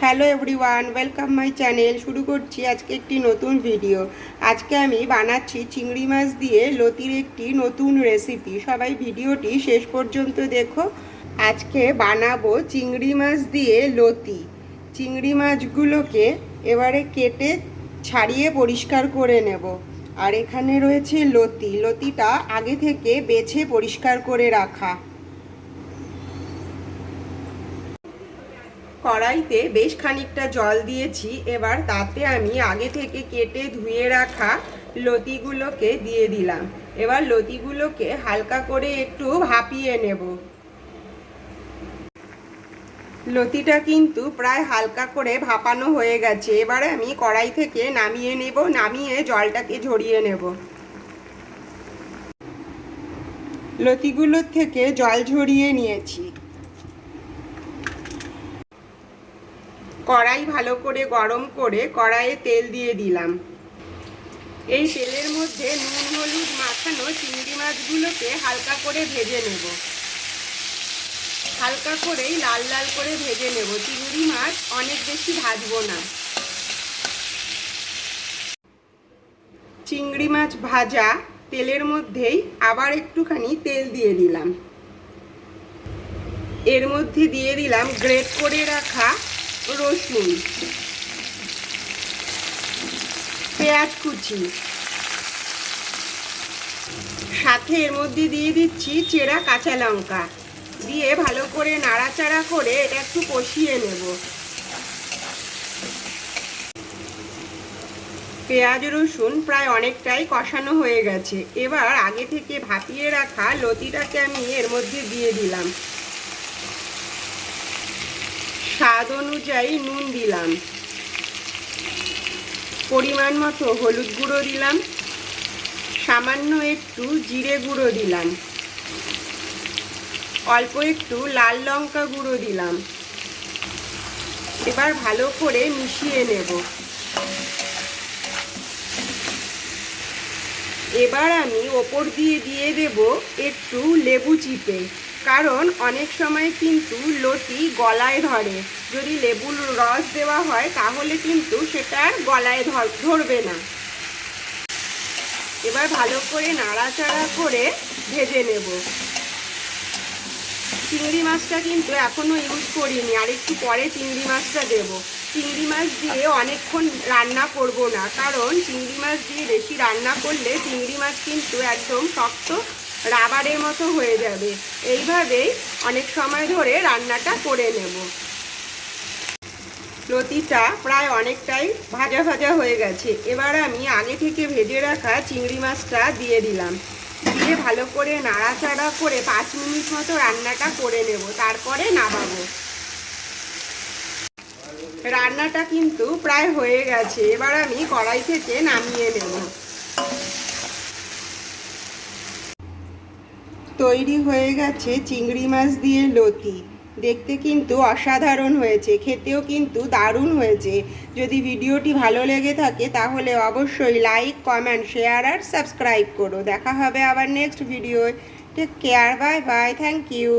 Hello everyone, welcome my channel. শুরু করছি আজকে একটি নতুন ভিডিও। আজকে আমি বানাচ্ছি চিংড়ি মাছ দিয়ে লতির একটি নতুন রেসিপি সবাই ভিডিওটি শেষ পর্যন্ত দেখো। আজকে বানাবো চিংড়ি মাছ দিয়ে লতি। চিংড়ি মাছগুলোকে এবারে কেটে ছাড়িয়ে পরিষ্কার করে নেব। আর এখানে রয়েছে লতি। লতিটা আগে থেকে বেছে পরিষ্কার করে রাখা। কড়াইতে বেশ খানিকটা জল দিয়েছি। এবার তাতে আমি আগে থেকে কেটে ধুয়ে রাখা লতিগুলোকে দিয়ে দিলাম। এবার লতিগুলোকে হালকা করে একটু ভাপিয়ে নেব। লতিটা কিন্তু প্রায় হালকা করে ভাপানো হয়ে গেছে। এবারে আমি কড়াই থেকে নামিয়ে নেব, নামিয়ে জলটাকে ঝরিয়ে নেব। লতিগুলোর থেকে জল ঝরিয়ে নিয়েছি। কড়াই ভালো করে গরম করে কড়াইয়ে তেল দিয়ে দিলাম। এই তেলের মধ্যে নুন, হলুদ মাখানো চিংড়ি মাছগুলোকে হালকা করে ভেজে নেব। হালকা করেই লাল লাল করে ভেজে নেব। চিংড়ি মাছ অনেক বেশি ভাজবো না। চিংড়ি মাছ ভাজা তেলের মধ্যেই আবার একটুখানি তেল দিয়ে দিলাম। এর মধ্যে দিয়ে দিলাম গ্রেট করে রাখা রসুন, পেঁয়াজ কুচি। সাথে এর মধ্যে দিয়ে দিচ্ছি চেরা কাঁচা লঙ্কা। দিয়ে ভালো করে নাড়াচাড়া করে এটা একটু কষিয়ে নেব। পেঁয়াজ, রসুন প্রায় অনেকটাই কষানো হয়ে গেছে। এবার আগে থেকে ভাপিয়ে রাখা লতিটাকে আমি এর মধ্যে দিয়ে দিলাম। স্বাদ অনুযায়ী নুন দিলাম। পরিমাণ মতো হলুদ গুঁড়ো দিলাম। সামান্য একটু জিরে গুঁড়ো দিলাম। অল্প একটু লাল লঙ্কা গুঁড়ো দিলাম। এবার ভালো করে মিশিয়ে নেব। এবার আমি ওপর দিয়ে দিয়ে দেব একটু লেবু চিপে। কারণ অনেক সময় কিন্তু লতি গলায় ধরে। যদি লেবুর রস দেওয়া হয়, তাহলে কিন্তু সেটা গলায় ধরবে না। এবার ভালো করে নাড়াচাড়া করে ভেজে নেব। চিংড়ি মাছটা কিন্তু এখনও ইউজ করিনি। আর একটু পরে চিংড়ি মাছটা দেব। চিংড়ি মাছ দিয়ে অনেকক্ষণ রান্না করব না। কারণ চিংড়ি মাছ দিয়ে বেশি রান্না করলে চিংড়ি মাছ কিন্তু একদম শক্ত রাবারের মতো হয়ে যাবে। এইভাবেই অনেক সময় ধরে রান্নাটা করে নেব। লতিটা প্রায় অনেকটাই ভাজা ভাজা হয়ে গেছে। এবার আমি আগে থেকে ভেজে রাখা চিংড়ি মাছটা দিয়ে দিলাম। দিয়ে ভালো করে নাড়াচাড়া করে পাঁচ মিনিট মতো রান্নাটা করে নেব। তারপরে নামাবো। রান্নাটা কিন্তু প্রায় হয়ে গেছে। এবার আমি কড়াই থেকে নামিয়ে নেব। তৈরি হয়ে গেছে চিংড়ি মাছ দিয়ে লতি। দেখতে কিন্তু অসাধারণ হয়েছে, খেতেও কিন্তু দারুণ হয়েছে। যদি ভিডিওটি ভালো লেগে থাকে তাহলে অবশ্যই লাইক, কমেন্ট, শেয়ার আর সাবস্ক্রাইব করো। দেখা হবে আবার next video take care bye bye thank you